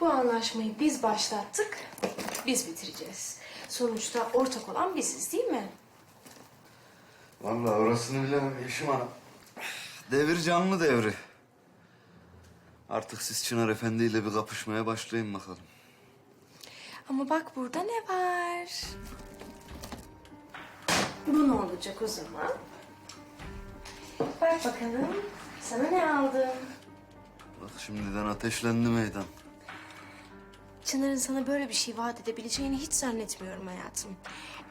Bu anlaşmayı biz başlattık, biz bitireceğiz. Sonuçta ortak olan biziz değil mi? Vallahi orasını bilemem Yeşim Hanım. Devir canlı devri. Artık siz Çınar Efendi ile bir kapışmaya başlayın bakalım. Ama bak burada ne var? Bu ne olacak o zaman? Bak bakalım, sana ne aldım? Bak şimdiden ateşlendi meydan. Çınar'ın sana böyle bir şey vaat edebileceğini hiç zannetmiyorum hayatım.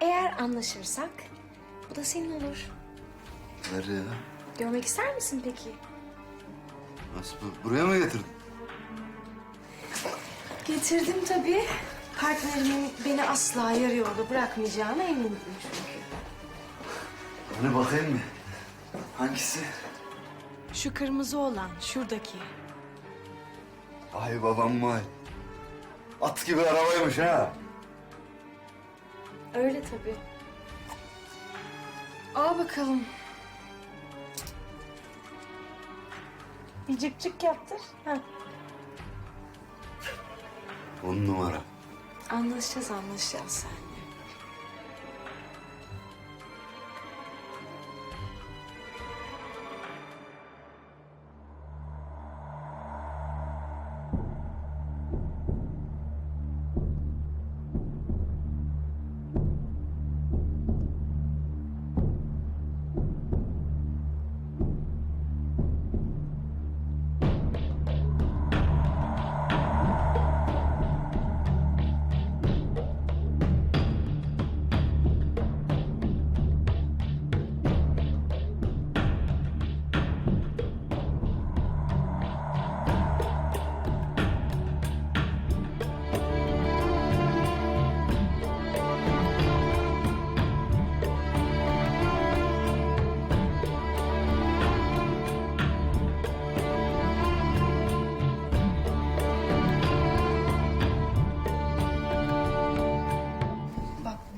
Eğer anlaşırsak bu da senin olur. Ver ya. Görmek ister misin peki? Nasıl bu? Buraya mı getirdin? Getirdim tabii. Partnerimin beni asla yarı yolda bırakmayacağına emindim çünkü. Hani bakayım mı? Hangisi? Şu kırmızı olan, şuradaki. Ay babam vay. At gibi arabaymış ha. Öyle tabii. Al bakalım. Bir cık cık yaptır. Ha. On numara. Anlaşacağız, anlaşacağız seninle.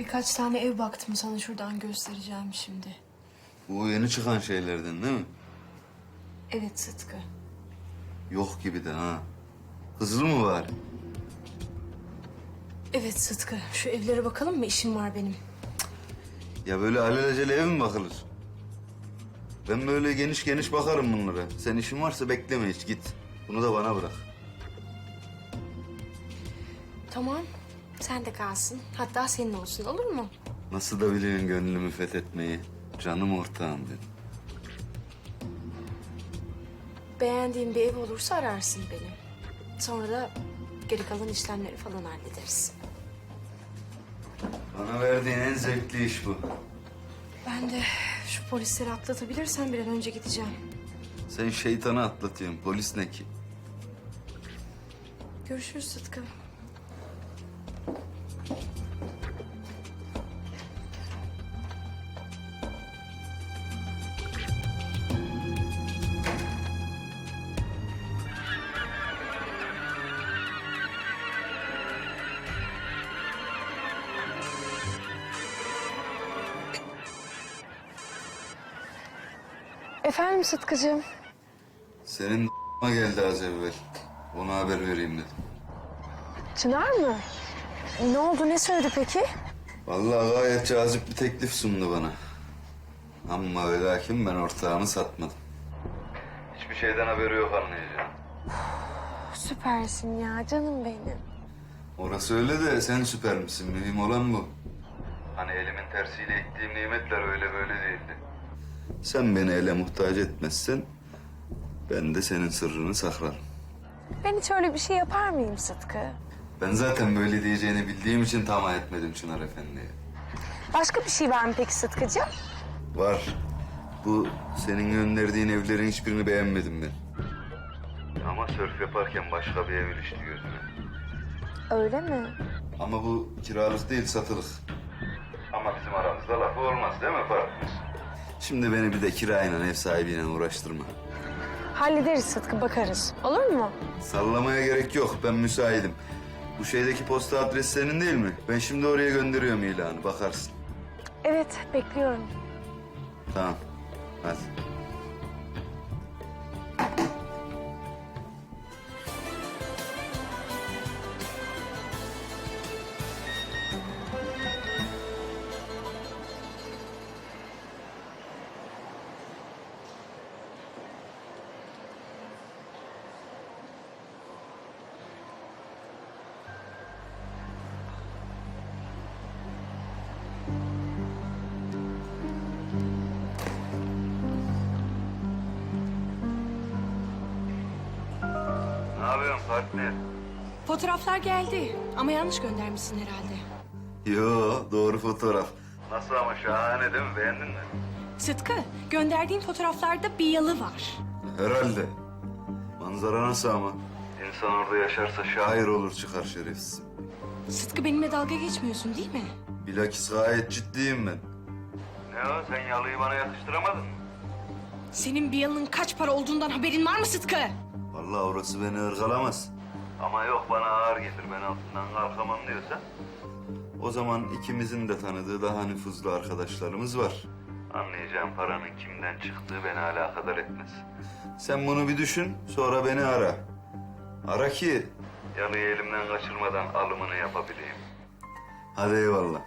Birkaç tane ev baktım sana şuradan göstereceğim şimdi. Bu yeni çıkan şeylerden değil mi? Evet Sıtkı. Yok gibi de ha. Hızlı mı var? Evet Sıtkı. Şu evlere bakalım mı? İşim var benim. Ya böyle alelacele ev mi bakılır? Ben böyle geniş geniş bakarım bunlara. Sen işin varsa bekleme hiç git. Bunu da bana bırak. Tamam. Sen de kalsın. Hatta senin olsun olur mu? Nasıl da biliyorsun gönlümü fethetmeyi. Canım ortağım benim. Beğendiğin bir ev olursa ararsın beni. Sonra da geri kalan işlemleri falan hallederiz. Bana verdiğin en zevkli iş bu. Ben de şu polisleri atlatabilirsem bir an önce gideceğim. Sen şeytanı atlatıyorsun. Polis ne ki? Görüşürüz Sıtkı. Efendim Sıtkıcığım. Senin geldi az evvel. Ona haber vereyim dedim. Çınar mı? Ne oldu? Ne söyledi peki? Vallahi gayet cazip bir teklif sundu bana. Ama ve lakin ben ortağımı satmadım. Hiçbir şeyden haberi yok anlayacağım. Süpersin ya canım benim. Orası öyle de sen süper misin? Mühim olan bu. Hani elimin tersiyle ittiğim nimetler öyle böyle değildi. Sen beni ele muhtaç etmezsen ben de senin sırrını saklarım. Ben hiç öyle bir şey yapar mıyım Sıtkı? Ben zaten böyle diyeceğini bildiğim için tamah etmedim Çınar Efendi'ye. Başka bir şey var mı peki Sıtkıcığım? Var. Bu senin gönderdiğin evlerin hiçbirini beğenmedim ben. Ama sörf yaparken başka bir ev ilişti gözüme. Öyle mi? Ama bu kiralık değil satılık. Ama bizim aramızda lafı olmaz değil mi partner? Şimdi beni bir de kirayla ev sahibiyle uğraştırma. Hallederiz Sıtkı bakarız. Olur mu? Sallamaya gerek yok ben müsaitim. Bu şeydeki posta adresi senin değil mi? Ben şimdi oraya gönderiyorum ilanı bakarsın. Evet bekliyorum. Tamam hadi. Yapıyorsun partner? Fotoğraflar geldi ama yanlış göndermişsin herhalde. Yo doğru fotoğraf. Nasıl ama şahane değil mi? Beğendin mi? Sıtkı, gönderdiğin fotoğraflarda bir yalı var. Herhalde. Manzara nasıl ama? İnsan orada yaşarsa şair olur çıkar şerefsiz. Sıtkı benimle dalga geçmiyorsun değil mi? Bilakis gayet ciddiyim ben. Ne o? Sen yalıyı bana yakıştıramadın mı? Senin bir yalının kaç para olduğundan haberin var mı Sıtkı? Vallahi orası beni ırgalamaz. Ama yok bana ağır gelir ben altından kalkamam diyorsa. O zaman ikimizin de tanıdığı daha nüfuzlu arkadaşlarımız var. Anlayacağım paranın kimden çıktığı beni alakadar etmez. Sen bunu bir düşün sonra beni ara. Ara ki... Yalıyı elimden kaçırmadan alımını yapabileyim. Hadi eyvallah.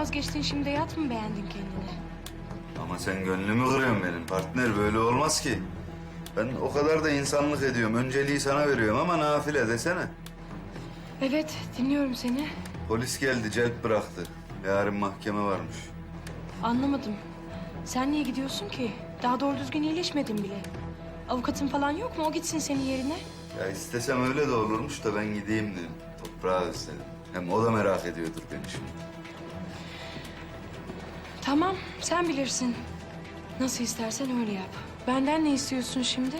Vazgeçtin şimdi yat mı beğendin kendini? Ama sen gönlümü kırıyorsun benim partner böyle olmaz ki. Ben o kadar da insanlık ediyorum. Önceliği sana veriyorum ama nafile desene. Evet dinliyorum seni. Polis geldi celp bıraktı. Yarın mahkeme varmış. Anlamadım. Sen niye gidiyorsun ki? Daha doğru düzgün iyileşmedin bile. Avukatın falan yok mu? O gitsin senin yerine. Ya istesem öyle de olurmuş da ben gideyim dedim. Toprağı özledim. Hem o da merak ediyordur beni şimdi. Tamam, sen bilirsin. Nasıl istersen öyle yap. Benden ne istiyorsun şimdi?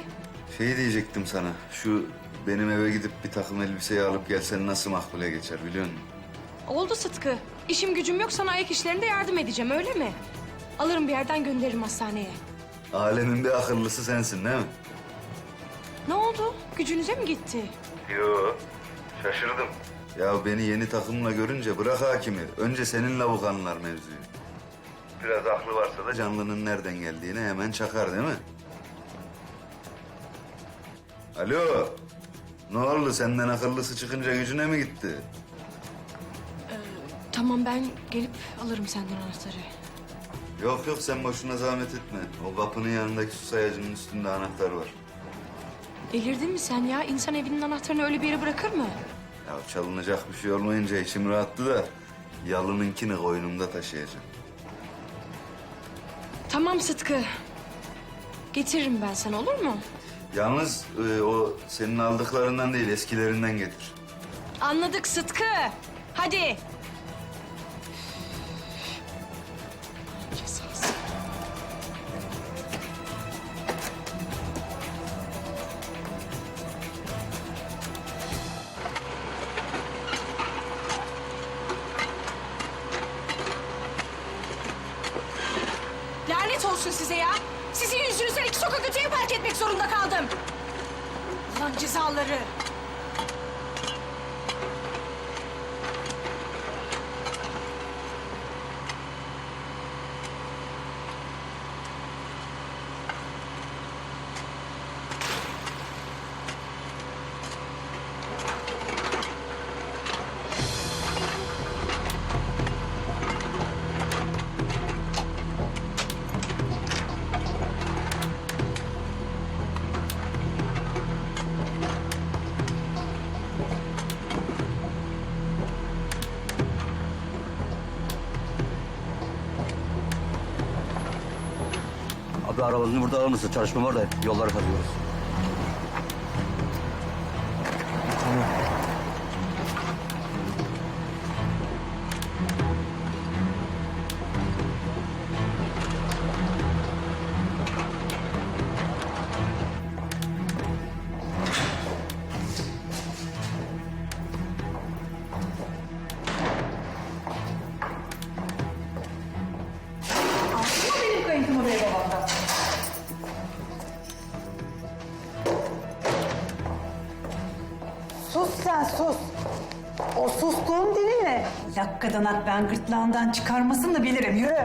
Şey diyecektim sana. Şu benim eve gidip bir takım elbiseyi alıp gelsen nasıl makbule geçer biliyor musun? Oldu Sıtkı. İşim gücüm yok sana ayak işlerinde yardım edeceğim öyle mi? Alırım bir yerden gönderirim hastaneye. Alemin bir akıllısı sensin değil mi? Ne oldu? Gücünüze mi gitti? Yo, şaşırdım. Ya beni yeni takımla görünce bırak hakimi. Önce seninle anlar mevzuyu. Biraz aklı varsa da canlının nereden geldiğini hemen çakar değil mi? Alo. Ne oldu senden akıllısı çıkınca gücüne mi gitti? Tamam ben gelip alırım senden anahtarı. Yok yok sen boşuna zahmet etme. O kapının yanındaki su sayacının üstünde anahtar var. Delirdin mi sen ya? İnsan evinin anahtarını öyle bir yere bırakır mı? Ya çalınacak bir şey olmayınca içim rahattı da... ...yalınınkini koynumda taşıyacağım. Tamam Sıtkı. Getiririm ben sana olur mu? Yalnız e, o senin aldıklarından değil eskilerinden getir. Anladık Sıtkı. Hadi. Zorunda kaldım. Ulan cezaları. Abi arabanızı burada alır mısın? Çalışma var da yolları kazıyoruz. Ama O sustuğun dili ne? Lakkadanak ben gırtlağından çıkarmasını da bilirim. Yürü.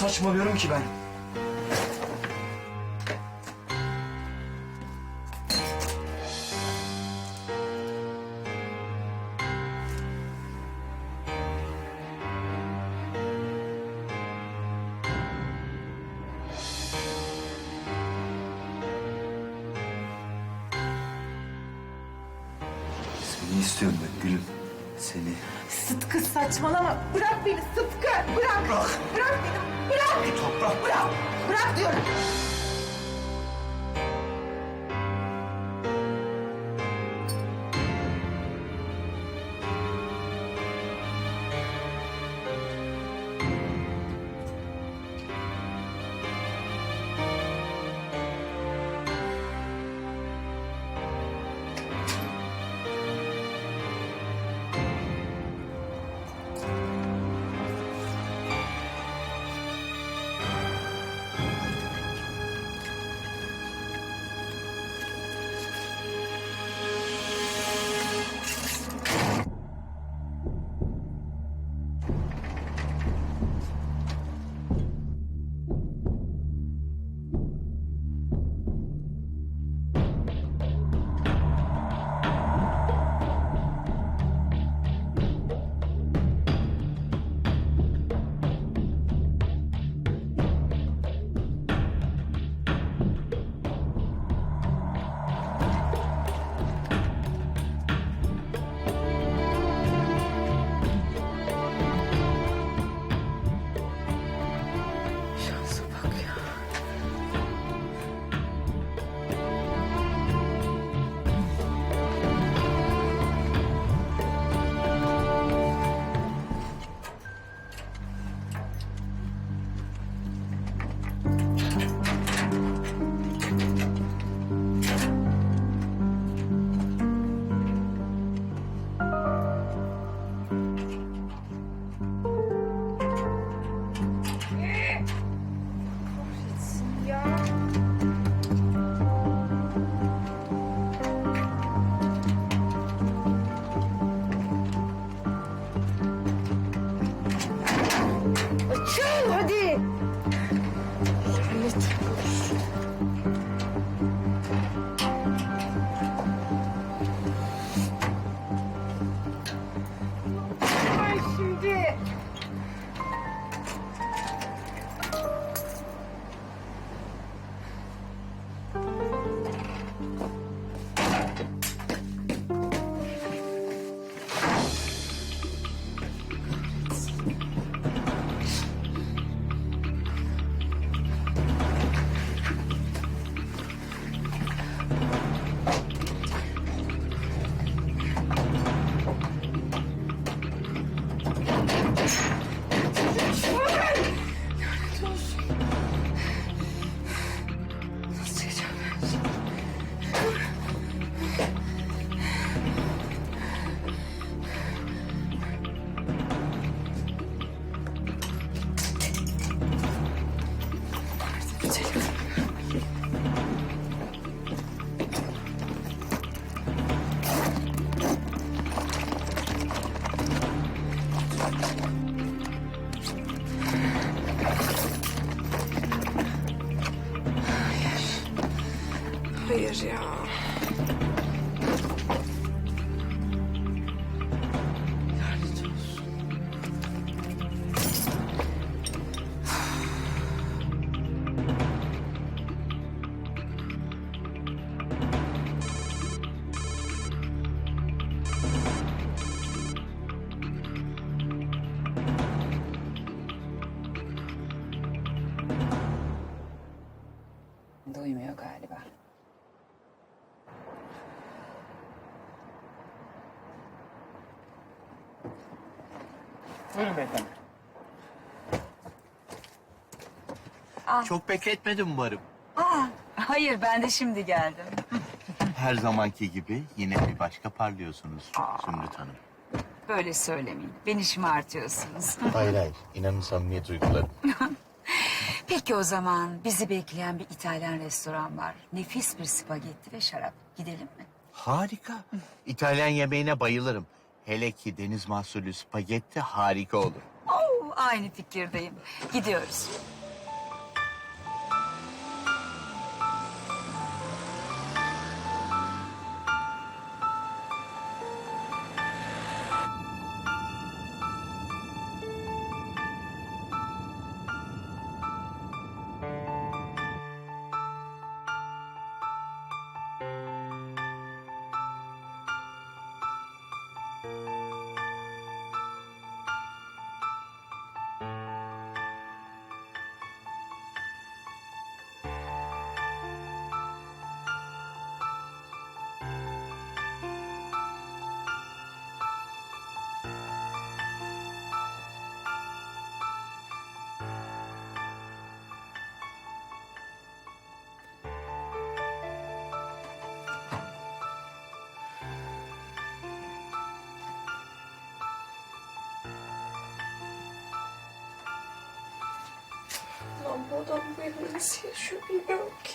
Saçmalıyorum ki ben? Seni istiyorum ben gülüm. Seni. Sıtkı saçmalama. Bırak beni Sıtkı. Bırak. Bırak. Bırak beni. Bırak. Toprak. Bırak. Bırak diyorum. Buyurun beyefendi. Çok bekletmedim umarım. Aa, hayır ben de şimdi geldim. Her zamanki gibi yine bir başka parlıyorsunuz Zümrüt Hanım. Böyle söylemeyin. Beni şımartıyorsunuz. Hayır hayır. İnanın samimiyet duygularım. Peki o zaman bizi bekleyen bir İtalyan restoran var. Nefis bir spagetti ve şarap. Gidelim mi? Harika. İtalyan yemeğine bayılırım. Hele ki deniz mahsulü spagetti harika olur. Oo, aynı fikirdeyim. Gidiyoruz. Bu adam bu evde bilmiyorum ki.